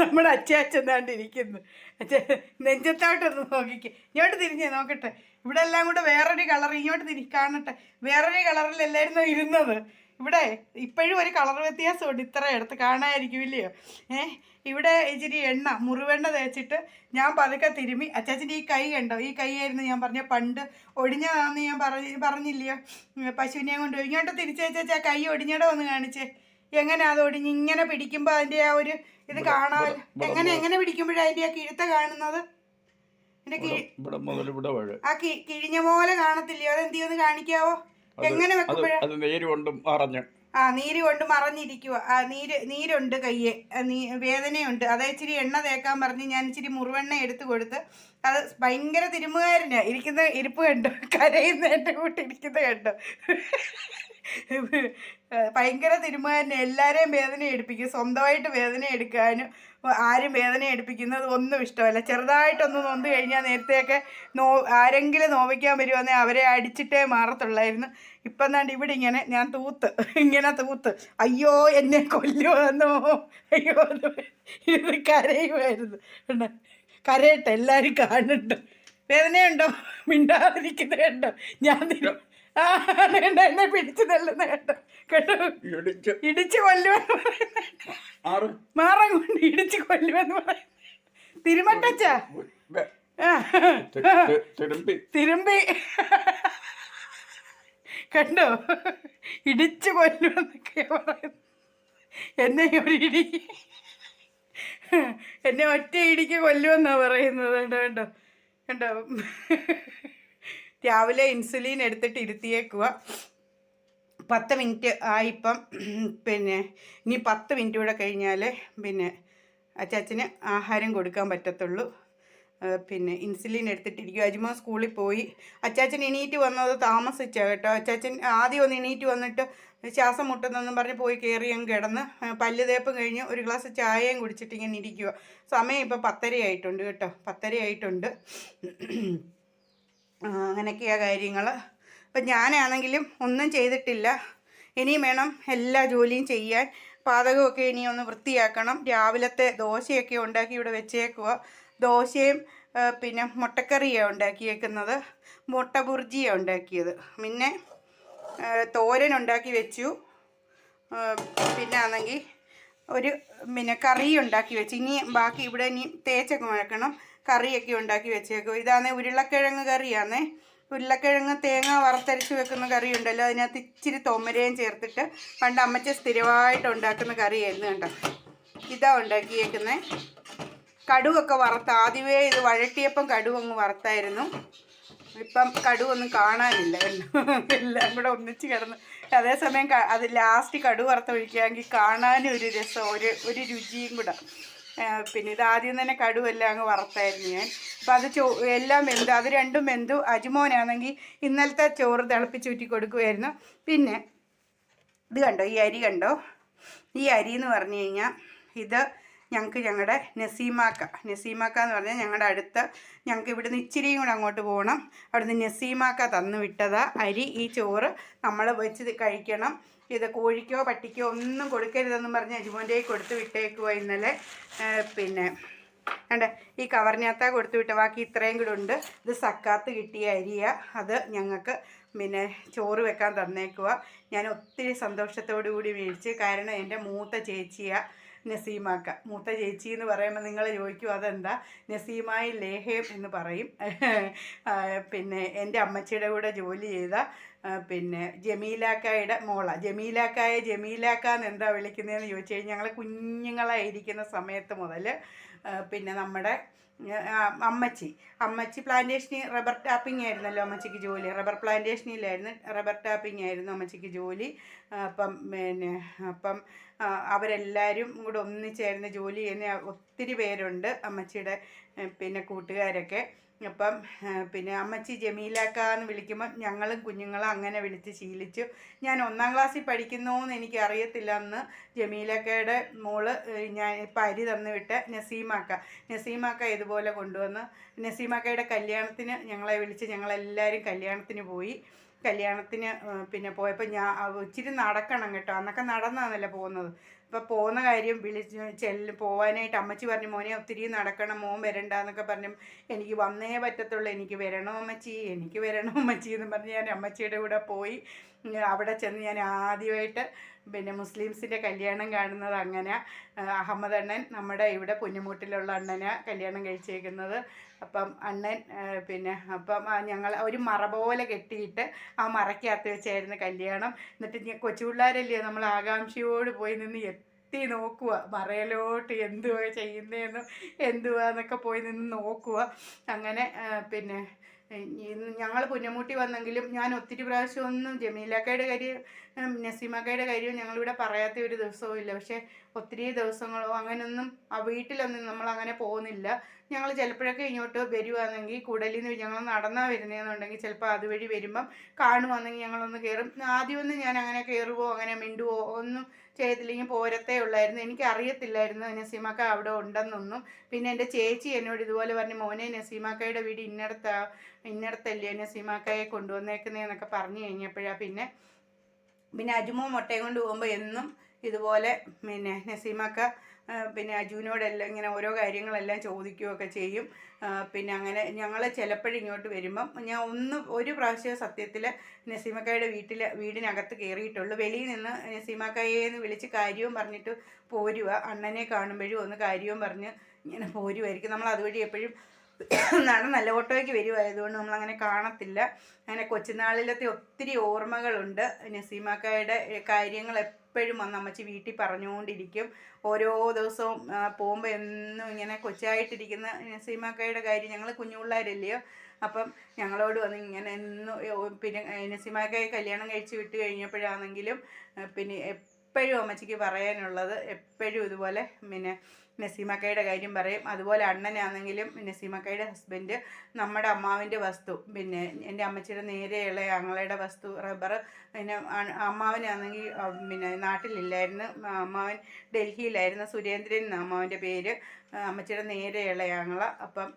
നമ്മുടെ അച്ചാച്ചെന്നാണ്ട് ഇരിക്കുന്നു അച്ഛ നെഞ്ചത്തോട്ടൊന്ന് നോക്കിക്കേ. ഇങ്ങോട്ട് തിരിഞ്ഞേ നോക്കട്ടെ. ഇവിടെ എല്ലാം കൂടെ വേറൊരു കളർ ഇങ്ങോട്ട് തിരി കാണട്ടെ. വേറൊരു കളറിലല്ലായിരുന്നോ ഇരുന്നത്? ഇവിടെ ഇപ്പോഴും ഒരു കളർ വ്യത്യാസമുണ്ട് ഇത്ര എടുത്ത് കാണാതിരിക്കും ഇല്ലയോ ഏ ഇവിടെ ഇച്ചിരി എണ്ണ മുറിവെണ്ണ തേച്ചിട്ട് ഞാൻ പതുക്കെ തിരുമ്മി അച്ചാച്ചന്റെ ഈ കൈ കണ്ടോ? ഈ കൈ ആയിരുന്നു ഞാൻ പറഞ്ഞ പണ്ട് ഒടിഞ്ഞതാണെന്ന് ഞാൻ പറഞ്ഞ പറഞ്ഞില്ലയോ? പശുവിനെ കൊണ്ട്. ഇങ്ങോട്ട് തിരിച്ചേച്ചാ കൈ ഒടിഞ്ഞടോ ഒന്ന് കാണിച്ചേ. എങ്ങനെ അത് ഒടിഞ്ഞ് ഇങ്ങനെ പിടിക്കുമ്പോൾ അതിന്റെ ആ ഒരു ഇത് കാണാൻ എങ്ങനെ എങ്ങനെ പിടിക്കുമ്പോഴാണ് അതിന്റെ ആ കിഴുത്ത കാണുന്നത്? എന്റെ കിഴി ഇവിടെ മുതൽ ഇവിടെ വഴി. ആ കിഴിഞ്ഞ പോലെ കാണത്തില്ലയോ അതെന്തിയൊന്ന് കാണിക്കാവോ? എങ്ങനെ വെക്കുമ്പോഴും? നേര് കൊണ്ടും ആ നീര് കൊണ്ട് മറഞ്ഞിരിക്കുക ആ നീര് നീരുണ്ട് കയ്യെ. നീ വേദനയുണ്ട്. അത് ഇച്ചിരി എണ്ണ തേക്കാൻ പറഞ്ഞ് ഞാൻ ഇച്ചിരി മുറിവെണ്ണ എടുത്തു കൊടുത്ത് അത് ഭയങ്കര തിരുമുകാരനാ. ഇരിക്കുന്ന ഇരിപ്പ് കണ്ടു? കരയുന്ന എന്റെ കൂട്ടി ഇരിക്കുന്നത് കണ്ടോ? ഭയങ്കര തിരുമാനം. എല്ലാവരെയും വേദന എടുപ്പിക്കും. സ്വന്തമായിട്ട് വേദന എടുക്കാനും ആരും വേദന എടുപ്പിക്കുന്നത് ഒന്നും ഇഷ്ടമല്ല. ചെറുതായിട്ടൊന്ന് നൊന്ത് കഴിഞ്ഞാൽ നേരത്തെയൊക്കെ നോ ആരെങ്കിലും നോവിക്കാൻ വരുവാണെങ്കിൽ അവരെ അടിച്ചിട്ടേ മാറത്തുള്ളായിരുന്നു. ഇപ്പം എന്താണ്ട് ഇവിടെ ഇങ്ങനെ ഞാൻ തൂത്ത് ഇങ്ങനെ തൂത്ത്. അയ്യോ എന്നെ കൊല്ലുവെന്നോ? അയ്യോ ഇത് കരയുമായിരുന്നു? കരയട്ടെ എല്ലാവരും കാണുന്നുണ്ട്. വേദനയുണ്ടോ? മിണ്ടാതിരിക്കുന്നുണ്ടോ ഞാൻ എന്നെ പിടിച്ചു തള്ളുന്ന കേട്ടോ. കേട്ടോ? ഇടിച്ച്. ഇടിച്ചു കൊല്ലുമെന്ന് പറയുന്നത് ആറ്. മാറം കൊണ്ട് ഇടിച്ചു കൊല്ലുമെന്ന് പറയുന്നത് തിരുമട്ടച്ച? വെ- ആ. തി- തി- തിരുമ്പി. കണ്ടോ? ഇടിച്ചു കൊല്ലുമെന്നൊക്കെ പറയുന്നു എന്നെ ഒരു ഇടി. എന്നെ ഒറ്റ ഇടിക്ക് കൊല്ലുവെന്നാ പറയുന്നത്. കണ്ടോ കണ്ടോ? കണ്ടോ? രാവിലെ ഇൻസുലിൻ എടുത്തിട്ട് ഇരുത്തിയേക്കുക പത്ത് മിനിറ്റ് ആയിപ്പം പിന്നെ ഇനി പത്ത് മിനിറ്റ് കൂടെ കഴിഞ്ഞാൽ പിന്നെ അച്ചാച്ചന് ആഹാരം കൊടുക്കാൻ പറ്റത്തുള്ളൂ. പിന്നെ ഇൻസുലിൻ എടുത്തിട്ടിരിക്കും അജ്മോ സ്കൂളിൽ പോയി. അച്ചാച്ചൻ എണീറ്റ് വന്നത് താമസിച്ചാ കേട്ടോ. അച്ചാച്ചൻ ആദ്യം ഒന്ന് എണീറ്റ് വന്നിട്ട് ശ്വാസം മുട്ടുന്നെന്നും പറഞ്ഞ് പോയി കയറി അങ്ങ് കിടന്ന് പല്ല് തേപ്പും കഴിഞ്ഞ് ഒരു ഗ്ലാസ് ചായയും കുടിച്ചിട്ട് ഇങ്ങനെ ഇരിക്കുക സമയം ഇപ്പോൾ പത്തര ആയിട്ടുണ്ട് കേട്ടോ. പത്തര ആയിട്ടുണ്ട് ആ, അങ്ങനെയൊക്കെയാ കാര്യങ്ങൾ അപ്പം ഞാനാണെങ്കിലും ഒന്നും ചെയ്തിട്ടില്ല. ഇനിയും വേണം എല്ലാ ജോലിയും ചെയ്യാൻ. പാചകമൊക്കെ ഇനി ഒന്ന് വൃത്തിയാക്കണം. രാവിലത്തെ ദോശയൊക്കെ ഉണ്ടാക്കി ഇവിടെ വെച്ചേക്കുക ദോശയും പിന്നെ മുട്ടക്കറിയാണ് ഉണ്ടാക്കിയേക്കുന്നത്. മുട്ട ബുർജിയാണ് ഉണ്ടാക്കിയത്. പിന്നെ തോരൻ ഉണ്ടാക്കി വെച്ചു. പിന്നെ ആണെങ്കിൽ ഒരു പിന്നെ കറി ഉണ്ടാക്കി വെച്ച്. ഇനി ബാക്കി ഇവിടെ ഇനി തേച്ചൊക്കെ മുഴക്കണം കറിയൊക്കെ ഉണ്ടാക്കി വെച്ചേക്കും. ഇതാണേ ഉരുളക്കിഴങ്ങ് കറിയാണേ. ഉരുളക്കിഴങ്ങ് തേങ്ങ വറുത്തരച്ച് വെക്കുന്ന കറി ഉണ്ടല്ലോ അതിനകത്ത് ഇച്ചിരി തൊമരയും ചേർത്തിട്ട് പണ്ട് അമ്മച്ച സ്ഥിരമായിട്ട് ഉണ്ടാക്കുന്ന കറിയായിരുന്നു കേട്ടോ. ഇതാ ഉണ്ടാക്കിയേക്കുന്നത് കടുവൊക്കെ വറുത്ത ആദ്യമേ ഇത് വഴട്ടിയപ്പം കടുവ് അങ്ങ് വറുത്തായിരുന്നു. ഇപ്പം കടുവൊന്നും കാണാനില്ല. എല്ലാം കൂടെ ഒന്നിച്ച് കിടന്ന്. അതേസമയം അത് ലാസ്റ്റ് കടുവ വറുത്ത് ഒഴിക്കുകയാണെങ്കിൽ കാണാനും ഒരു രസം ഒരു ഒരു രുചിയും കൂടെ. പിന്നെ ഇത് ആദ്യം തന്നെ കടുവെല്ലാം അങ്ങ് വറുത്തായിരുന്നു ഞാൻ. അപ്പം അത് ചോ എല്ലാം വെന്തു അത് രണ്ടും വെന്തു അജുമോനാണെങ്കിൽ ഇന്നലത്തെ ചോറ് തിളപ്പിച്ച് ഊറ്റി കൊടുക്കുമായിരുന്നു പിന്നെ ഇത് കണ്ടോ ഈ അരി കണ്ടോ? ഈ അരി എന്ന് പറഞ്ഞു കഴിഞ്ഞാൽ ഇത് ഞങ്ങൾക്ക് ഞങ്ങളുടെ നസീമാക്ക. നസീമാക്ക എന്ന് പറഞ്ഞാൽ ഞങ്ങളുടെ അടുത്ത് ഞങ്ങൾക്ക് ഇവിടുന്ന് ഇച്ചിരിയും കൂടെ അങ്ങോട്ട് പോകണം അവിടുന്ന് നസീമാക്ക തന്നു വിട്ടതാ. അരി ഈ ചോറ് നമ്മൾ വെച്ച് കഴിക്കണം. ഇത് കോഴിക്കോ പട്ടിക്കോ ഒന്നും കൊടുക്കരുതെന്നും പറഞ്ഞ് അജുമോന്റെ കൊടുത്തു വിട്ടേക്കുവാ ഇന്നലെ. പിന്നെ വേണ്ട ഈ കവറിനകത്ത കൊടുത്തു വിട്ട ബാക്കി ഇത്രയും കൂടെ ഉണ്ട്. ഇത് സക്കാത്ത് കിട്ടിയ അരിയ. അത് ഞങ്ങൾക്ക് പിന്നെ ചോറ് വെക്കാൻ തന്നേക്കുക ഞാൻ ഒത്തിരി സന്തോഷത്തോടു കൂടി മേടിച്ച്. കാരണം എന്റെ മൂത്ത ചേച്ചിയാ നസീമാക്ക. മൂത്ത ചേച്ചി എന്ന് പറയുമ്പോൾ നിങ്ങൾ ചോദിക്കും അതെന്താ? നസീമായി ലേഹയം എന്ന് പറയും. പിന്നെ എന്റെ അമ്മച്ചിയുടെ കൂടെ ജോലി ചെയ്ത പിന്നെ ജമീലാക്കായുടെ മോള. ജമീലാക്കായ ജമീലാക്ക എന്ന് എന്താ വിളിക്കുന്നതെന്ന് ചോദിച്ചു കഴിഞ്ഞാൽ ഞങ്ങൾ കുഞ്ഞുങ്ങളായിരിക്കുന്ന സമയത്ത് മുതൽ പിന്നെ നമ്മുടെ അമ്മച്ചി. അമ്മച്ചി പ്ലാന്റേഷനിൽ റബ്ബർ ടാപ്പിംഗ് ആയിരുന്നല്ലോ അമ്മച്ചിക്ക് ജോലി. റബ്ബർ പ്ലാന്റേഷനിലായിരുന്നു റബ്ബർ ടാപ്പിംഗ് ആയിരുന്നു അമ്മച്ചിക്ക് ജോലി. അപ്പം പിന്നെ അപ്പം അവരെല്ലാവരും കൂടെ ഒന്നിച്ചായിരുന്നു ജോലി ചെയ്യുന്ന ഒത്തിരി പേരുണ്ട് അമ്മച്ചിയുടെ പിന്നെ കൂട്ടുകാരൊക്കെ. അപ്പം പിന്നെ അമ്മച്ചി ജമീലാക്ക എന്ന് വിളിക്കുമ്പോൾ ഞങ്ങളും കുഞ്ഞുങ്ങളും അങ്ങനെ വിളിച്ച് ശീലിച്ചു. ഞാൻ ഒന്നാം ക്ലാസ്സിൽ പഠിക്കുന്നോന്ന് എനിക്ക് അറിയത്തില്ല എന്ന് ജമീലക്കയുടെ മോൾ ഞാൻ അരി തന്നു വിട്ട നസീമാക്ക. നസീമാക്ക ഇതുപോലെ കൊണ്ടുവന്ന് നസീമാക്കയുടെ കല്യാണത്തിന് ഞങ്ങളെ വിളിച്ച് ഞങ്ങളെല്ലാവരും കല്യാണത്തിന് പോയി. കല്യാണത്തിന് പിന്നെ പോയപ്പോൾ ഞാൻ ഇച്ചിരി നടക്കണം കേട്ടോ. അന്നൊക്കെ നടന്നാണല്ലോ പോകുന്നത്. ഇപ്പം പോകുന്ന കാര്യം വിളിച്ച് ചെല്ല് പോവാനായിട്ട് അമ്മച്ചി പറഞ്ഞു മോനെ ഒത്തിരി നടക്കണം മോൻ വരണ്ട എന്നൊക്കെ പറഞ്ഞു. എനിക്ക് വന്നേ പറ്റത്തുള്ളൂ. എനിക്ക് വരണോ അമ്മച്ചി എനിക്ക് വരണോ അമ്മച്ചി എന്ന് പറഞ്ഞ് ഞാൻ അമ്മച്ചിയുടെ കൂടെ പോയി. അവിടെ ചെന്ന് ഞാൻ ആദ്യമായിട്ട് പിന്നെ മുസ്ലിംസിന്റെ കല്യാണം കാണുന്നത് അങ്ങനെ അഹമ്മദ് അണ്ണൻ നമ്മുടെ ഇവിടെ പുന്നമൂട്ടിലുള്ള അണ്ണനെ കല്യാണം കഴിച്ചേക്കുന്നത്. അപ്പം അണ്ണൻ പിന്നെ അപ്പം ഞങ്ങൾ ഒരു മറ പോലെ കെട്ടിയിട്ട് ആ മറയ്ക്കകത്ത് വെച്ചായിരുന്നു കല്യാണം. എന്നിട്ട് ഞാൻ കൊച്ചു പിള്ളേരല്ലേ നമ്മൾ ആകാംക്ഷയോട് പോയി നിന്ന് എത്തി നോക്കുക മറയിലോട്ട് എന്തുവാ ചെയ്യുന്നതെന്നും എന്തുവാ എന്നൊക്കെ പോയി നിന്ന് നോക്കുക അങ്ങനെ പിന്നെ ഞങ്ങൾ പുന്നമൂട്ടി വന്നെങ്കിലും ഞാൻ ഒത്തിരി പ്രാവശ്യം ഒന്നും ജമീലാക്കയുടെ കാര്യം നസീമാക്കയുടെ കാര്യവും ഞങ്ങളിവിടെ പറയാത്ത ഒരു ദിവസവും ഇല്ല. പക്ഷേ ഒത്തിരി ദിവസങ്ങളോ അങ്ങനെയൊന്നും ആ വീട്ടിലൊന്നും നമ്മൾ അങ്ങനെ പോകുന്നില്ല. ഞങ്ങൾ ചിലപ്പോഴൊക്കെ ഇങ്ങോട്ട് വരുവാണെങ്കിൽ കൂടലിൽ നിന്ന് ഞങ്ങൾ നടന്നാ വരുന്നതെന്നുണ്ടെങ്കിൽ ചിലപ്പോൾ അതുവഴി വരുമ്പം കാണുവാണെങ്കിൽ ഞങ്ങളൊന്ന് കയറും ആദ്യമൊന്നും ഞാൻ അങ്ങനെ കയറുവോ അങ്ങനെ മിണ്ടുവോ ഒന്നും ചെയ്തില്ലെങ്കിൽ പോരത്തേ ഉള്ളായിരുന്നു. എനിക്ക് അറിയത്തില്ലായിരുന്നു നസീമക്ക അവിടെ ഉണ്ടെന്നൊന്നും. പിന്നെ എന്റെ ചേച്ചി എന്നോട് ഇതുപോലെ പറഞ്ഞു മോനെ നസീമാക്കയുടെ വീട് ഇന്നടത്താ ഇന്നടത്തല്ലേ നസീമാക്കയെ കൊണ്ടുവന്നേക്കുന്നതെന്നൊക്കെ പറഞ്ഞു കഴിഞ്ഞപ്പോഴാണ് പിന്നെ പിന്നെ അജുമോ മുട്ടയും കൊണ്ട് പോകുമ്പോൾ എന്നും ഇതുപോലെ പിന്നെ നസീമൊക്കെ പിന്നെ അജുവിനോടെല്ലാം ഇങ്ങനെ ഓരോ കാര്യങ്ങളെല്ലാം ചോദിക്കുകയൊക്കെ ചെയ്യും. പിന്നെ അങ്ങനെ ഞങ്ങൾ ചിലപ്പോഴും ഇങ്ങോട്ട് വരുമ്പം ഞാൻ ഒന്ന് ഒരു പ്രാവശ്യം സത്യത്തിൽ നസീമക്കായുടെ വീട്ടിൽ വീടിനകത്ത് കയറിയിട്ടുള്ളൂ. വെളിയിൽ നിന്ന് നസീമക്കായെന്ന് വിളിച്ച് കാര്യവും പറഞ്ഞിട്ട് പോരുക അണ്ണനെ കാണുമ്പോഴും ഒന്ന് കാര്യവും പറഞ്ഞ് ഇങ്ങനെ പോരുമായിരിക്കും നമ്മൾ അതുവഴി എപ്പോഴും നടന്ന് നല്ല ഓട്ടോയ്ക്ക് വരുമായതുകൊണ്ട് നമ്മളങ്ങനെ കാണത്തില്ല. അങ്ങനെ കൊച്ചുനാളിലത്തെ ഒത്തിരി ഓർമ്മകളുണ്ട് നസീമാക്കായുടെ കാര്യങ്ങൾ എപ്പോഴും വന്ന് അമ്മച്ചി വീട്ടിൽ പറഞ്ഞുകൊണ്ടിരിക്കും. ഓരോ ദിവസവും പോകുമ്പോൾ എന്നും ഇങ്ങനെ കൊച്ചായിട്ടിരിക്കുന്ന നസീമാക്കായുടെ കാര്യം. ഞങ്ങൾ കുഞ്ഞുപിള്ളേരല്ലയോ? അപ്പം ഞങ്ങളോട് വന്ന് ഇങ്ങനെ എന്നും പിന്നെ നസീമാക്കായെ കല്യാണം കഴിച്ച് വിട്ട് കഴിഞ്ഞപ്പോഴാണെങ്കിലും പിന്നെ എപ്പോഴും അമ്മച്ചിക്ക് പറയാനുള്ളത് എപ്പോഴും ഇതുപോലെ പിന്നെ നസീമക്കയുടെ കാര്യം പറയും. അതുപോലെ അണ്ണനാണെങ്കിലും നസീമക്കയുടെ ഹസ്ബൻഡ് നമ്മുടെ അമ്മാവിന്റെ വസ്തു. പിന്നെ എന്റെ അമ്മച്ചിയുടെ നേരെയുള്ള ഞങ്ങളുടെ വസ്തു റബ്ബർ പിന്നെ അമ്മാവനാണെങ്കിൽ പിന്നെ നാട്ടിലില്ലായിരുന്നു. അമ്മാവൻ ഡൽഹിയിലായിരുന്നു. സുരേന്ദ്രൻ അമ്മാവന്റെ പേര്. അമ്മച്ചിയുടെ നേരെ ഞങ്ങൾ അപ്പം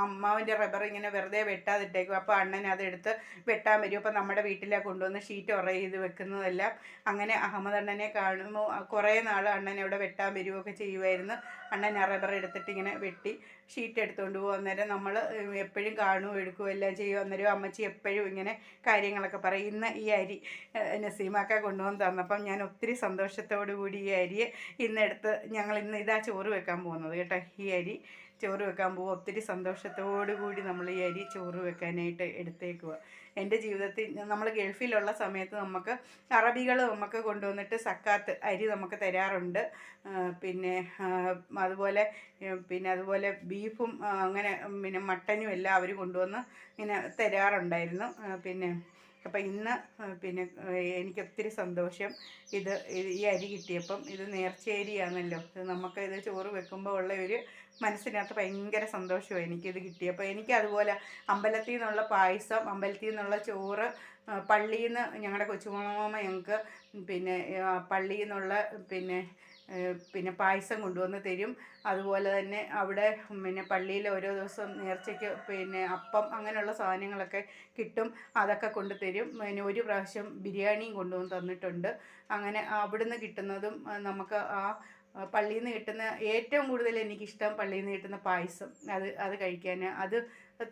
അമ്മാവിന്റെ റബ്ബർ ഇങ്ങനെ വെറുതെ വെട്ടാതിട്ടേക്കും. അപ്പോൾ അണ്ണൻ അതെടുത്ത് വെട്ടാൻ വരും. അപ്പം നമ്മുടെ വീട്ടിലെ കൊണ്ടുവന്ന് ഷീറ്റ് ഉറ ചെയ്ത് വെക്കുന്നതെല്ലാം. അങ്ങനെ അഹമ്മദ് അണ്ണനെ കാണുമ്പോൾ കുറേ നാൾ അണ്ണൻ അവിടെ വെട്ടാൻ വരികയൊക്കെ ചെയ്യുമായിരുന്നു അണ്ണൻ ആ റബ്ബർ എടുത്തിട്ട് ഇങ്ങനെ വെട്ടി ഷീറ്റ് എടുത്തുകൊണ്ട് പോകും അന്നേരം നമ്മൾ എപ്പോഴും കാണും എടുക്കും എല്ലാം ചെയ്യും അന്നേരം അമ്മച്ചി എപ്പോഴും ഇങ്ങനെ കാര്യങ്ങളൊക്കെ പറയും. ഇന്ന് ഈ അരി നസീമാക്ക കൊണ്ടുവന്ന് തന്നപ്പം ഞാൻ ഒത്തിരി സന്തോഷത്തോടു കൂടി ഈ അരി ഇന്നെടുത്ത് ഞങ്ങൾ ഇന്ന് ഇതാ ചോറ് വെക്കാൻ പോകുന്നത് കേട്ടോ. ഈ അരി ചോറ് വെക്കാൻ പോകും ഒത്തിരി സന്തോഷത്തോടു കൂടി നമ്മൾ ഈ അരി ചോറ് വെക്കാനായിട്ട് എടുത്തേക്കുക എന്റെ ജീവിതത്തിൽ നമ്മൾ ഗൾഫിലുള്ള സമയത്ത് നമുക്ക് അറബികൾ നമുക്ക് കൊണ്ടുവന്നിട്ട് സക്കാത്ത് അരി നമുക്ക് തരാറുണ്ട്. പിന്നെ അതുപോലെ പിന്നെ അതുപോലെ ബീഫും അങ്ങനെ പിന്നെ മട്ടനും എല്ലാം അവർ കൊണ്ടുവന്ന് ഇങ്ങനെ തരാറുണ്ടായിരുന്നു. പിന്നെ അപ്പം ഇന്ന് പിന്നെ എനിക്കൊത്തിരി സന്തോഷം. ഇത് ഈ അരി കിട്ടിയപ്പം ഇത് നേർച്ചയരിയാണല്ലോ. ഇത് നമുക്ക് ഇത് ചോറ് വെക്കുമ്പോൾ ഉള്ള ഒരു മനസ്സിനകത്ത് ഭയങ്കര സന്തോഷമാണ് എനിക്കിത് കിട്ടിയപ്പോൾ എനിക്ക് അതുപോലെ അമ്പലത്തിൽ നിന്നുള്ള പായസം അമ്പലത്തിൽ നിന്നുള്ള ചോറ് പള്ളിയിൽ നിന്ന് ഞങ്ങളുടെ കൊച്ചുമാമ ഞങ്ങൾക്ക് പിന്നെ പള്ളിയിൽ നിന്നുള്ള പിന്നെ പിന്നെ പായസം കൊണ്ടുവന്ന് തരും. അതുപോലെ തന്നെ അവിടെ പിന്നെ പള്ളിയിൽ ഓരോ ദിവസം നേർച്ചയ്ക്ക് പിന്നെ അപ്പം അങ്ങനെയുള്ള സാധനങ്ങളൊക്കെ കിട്ടും. അതൊക്കെ കൊണ്ട് തരും. പിന്നെ ഒരു പ്രാവശ്യം ബിരിയാണിയും കൊണ്ടുവന്ന് തന്നിട്ടുണ്ട്. അങ്ങനെ അവിടുന്ന് കിട്ടുന്നതും നമുക്ക് ആ പള്ളിയിൽ നിന്ന് കിട്ടുന്ന ഏറ്റവും കൂടുതൽ എനിക്കിഷ്ടം പള്ളിയിൽ നിന്ന് കിട്ടുന്ന പായസം. അത് അത് കഴിക്കാൻ അത്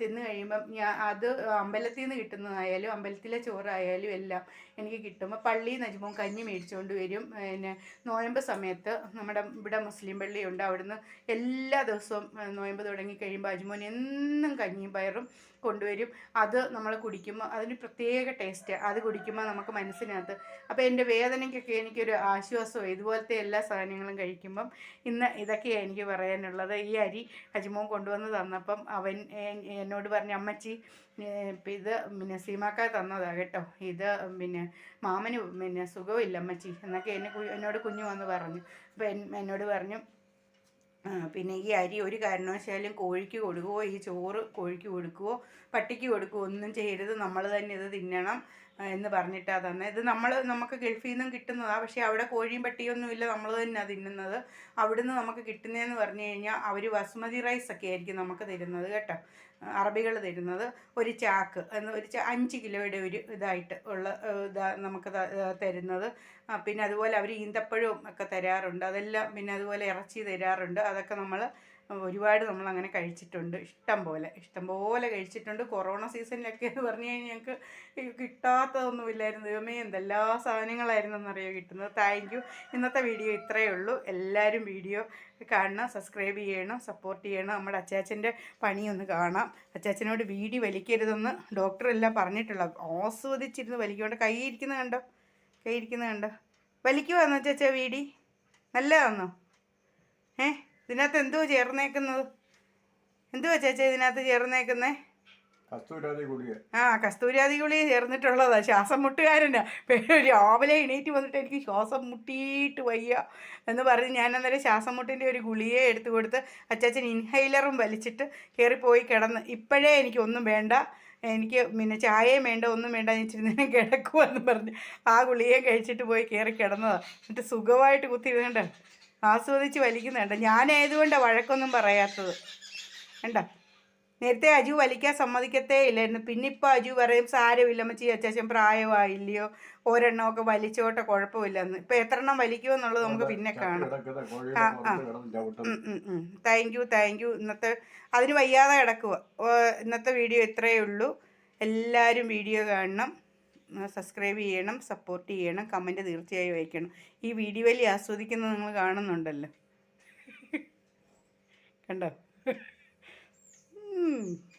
തിന്ന് കഴിയുമ്പം ഞാൻ അത് അമ്പലത്തിൽ നിന്ന് കിട്ടുന്നതായാലും അമ്പലത്തിലെ ചോറായാലും എല്ലാം എനിക്ക് കിട്ടുമ്പോൾ പള്ളിയിൽ നിന്ന് കഞ്ഞി മേടിച്ചുകൊണ്ട് വരും. പിന്നെ നോയമ്പ് സമയത്ത് നമ്മുടെ ഇവിടെ മുസ്ലിം പള്ളിയുണ്ട്. അവിടുന്ന് എല്ലാ ദിവസവും നോയമ്പ് തുടങ്ങി കഴിയുമ്പോൾ അജ്മോൻ എന്നും കഞ്ഞിയും പയറും കൊണ്ടുവരും. അത് നമ്മൾ കുടിക്കുമ്പോൾ അതിന് പ്രത്യേക ടേസ്റ്റ് അത് കുടിക്കുമ്പോൾ നമുക്ക് മനസ്സിനകത്ത് അപ്പോൾ എന്റെ വേദനയ്ക്കൊക്കെ എനിക്കൊരു ആശ്വാസവും ഇതുപോലത്തെ എല്ലാ സാധനങ്ങളും കഴിക്കുമ്പം ഇന്ന് ഇതൊക്കെയാണ് എനിക്ക് പറയാനുള്ളത്. ഈ അരി അജിമോൻ കൊണ്ടുവന്ന് തന്നപ്പം അവൻ എന്നോട് പറഞ്ഞു അമ്മച്ചി ഇത് പിന്നെ സീമാക്ക തന്നതാണ് കേട്ടോ. ഇത് പിന്നെ മാമന് പിന്നെ സുഖമില്ല അമ്മച്ചി എന്നൊക്കെ എന്നെ എന്നോട് കുഞ്ഞു വന്ന് പറഞ്ഞു. അപ്പം എന്നോട് പറഞ്ഞു പിന്നെ ഈ അരി ഒരു കാരണവശാലും കോഴിക്ക് കൊടുക്കുകയോ ഈ ചോറ് കോഴിക്ക് കൊടുക്കുകയോ പട്ടിക്ക് കൊടുക്കുകയോ ഒന്നും ചെയ്യരുത്. നമ്മൾ തന്നെ ഇത് തിന്നണം എന്ന് പറഞ്ഞിട്ടാ തന്നെ. ഇത് നമ്മൾ നമുക്ക് ഗൾഫിൽ നിന്നും കിട്ടുന്നതാണ് പക്ഷേ അവിടെ കോഴിയും പട്ടിയൊന്നും ഇല്ല. നമ്മൾ തന്നെയാണ് തിന്നുന്നത്. അവിടുന്ന് നമുക്ക് കിട്ടുന്നതെന്ന് പറഞ്ഞു കഴിഞ്ഞാൽ അവർ ബസ്മതി റൈസ് ഒക്കെ ആയിരിക്കും നമുക്ക് തരുന്നത് കേട്ടോ. അറബികൾ തരുന്നത് ഒരു ചാക്ക് എന്ന് ഒരു അഞ്ച് കിലോയുടെ ഒരു ഇതായിട്ട് ഉള്ള ഇതാ നമുക്ക് തരുന്നത്. പിന്നെ അതുപോലെ അവർ ഈന്തപ്പഴവും ഒക്കെ തരാറുണ്ട്. അതെല്ലാം പിന്നെ അതുപോലെ ഇറച്ചി തരാറുണ്ട്. അതൊക്കെ നമ്മൾ ഒരുപാട് നമ്മൾ അങ്ങനെ കഴിച്ചിട്ടുണ്ട്. ഇഷ്ടം പോലെ. ഇഷ്ടം പോലെ കഴിച്ചിട്ടുണ്ട്. കൊറോണ സീസണിലൊക്കെ എന്ന് പറഞ്ഞു കഴിഞ്ഞാൽ ഞങ്ങൾക്ക് കിട്ടാത്തതൊന്നുമില്ലായിരുന്നു ദൈവമേ എന്തെല്ലാ സാധനങ്ങളായിരുന്നു എന്നറിയോ കിട്ടുന്നത്? താങ്ക് യു ഇന്നത്തെ വീഡിയോ ഇത്രയേ ഉള്ളൂ. എല്ലാവരും വീഡിയോ കാണണം സബ്സ്ക്രൈബ് ചെയ്യണം സപ്പോർട്ട് ചെയ്യണം. നമ്മുടെ അച്ചാച്ചന്റെ പണിയൊന്ന് കാണാം. അച്ചാച്ചനോട് വീടി വലിക്കരുതെന്ന് ഡോക്ടറെല്ലാം പറഞ്ഞിട്ടുള്ള ആസ്വദിച്ചിരുന്ന് വലിക്കൊണ്ട് കൈ ഇരിക്കുന്നത് കണ്ടോ? കൈ ഇരിക്കുന്നത് കണ്ടോ? വലിക്കുവാന്നോ അച്ചാച്ച വീടി? നല്ലതാണോ ഏ? ഇതിനകത്ത് എന്തുവാ ചേർന്നേക്കുന്നത്? എന്തുവാ ചേച്ചി ഇതിനകത്ത് ചേർന്നേക്കുന്നേ? ആ കസ്തൂരാതി ഗുളി ചേർന്നിട്ടുള്ളതാ. ശ്വാസം മുട്ടുകാരനാ. രാവിലെ എണീറ്റ് വന്നിട്ട് എനിക്ക് ശ്വാസം മുട്ടിയിട്ട് വയ്യ എന്ന് പറഞ്ഞ് ഞാൻ അന്നേരം ശ്വാസം മുട്ടിന്റെ ഒരു ഗുളിയെ എടുത്തു കൊടുത്ത് അച്ചാച്ചൻ ഇൻഹൈലറും വലിച്ചിട്ട് കയറിപ്പോയി കിടന്ന്. ഇപ്പോഴേ എനിക്കൊന്നും വേണ്ട. എനിക്ക് പിന്നെ ചായയും വേണ്ട ഒന്നും വേണ്ട. ഇച്ചിരി നേരം കിടക്കുമെന്ന് പറഞ്ഞ് ആ ഗുളിയെ കഴിച്ചിട്ട് പോയി കയറി കിടന്നതാണ് എന്നിട്ട് സുഖമായിട്ട് കുത്തി കുത്തിയിരുന്നുണ്ട് ആസ്വദിച്ച് വലിക്കുന്നുണ്ട് ഞാനായതുകൊണ്ട് വഴക്കൊന്നും പറയാത്തത്. കണ്ടോ? നേരത്തെ അജു വലിക്കാൻ സമ്മതിക്കത്തേ ഇല്ലായിരുന്നു. പിന്നെ ഇപ്പോൾ അജു പറയും സാരമില്ല മച്ചി അച്ചാച്ചൻ പ്രായമായില്ലയോ? ഒരെണ്ണമൊക്കെ വലിച്ചോട്ടെ കുഴപ്പമില്ലെന്ന്. ഇപ്പം എത്ര എണ്ണം വലിക്കുമെന്നുള്ളത് നമുക്ക് പിന്നെ കാണാം. ആ, ആ. താങ്ക് യു താങ്ക് യു ഇന്നത്തെ അതിന് വയ്യാതെ കിടക്കുക ഇന്നത്തെ വീഡിയോ ഇത്രയേ ഉള്ളൂ. എല്ലാവരും വീഡിയോ കാണണം. സബ്സ്ക്രൈബ് ചെയ്യണം സപ്പോർട്ട് ചെയ്യണം കമന്റ് തീർച്ചയായും അയക്കണം. ഈ വീഡിയോ വലിയ ആസ്വദിക്കുന്നത് നിങ്ങൾ കാണുന്നുണ്ടല്ലോ. കണ്ടോ.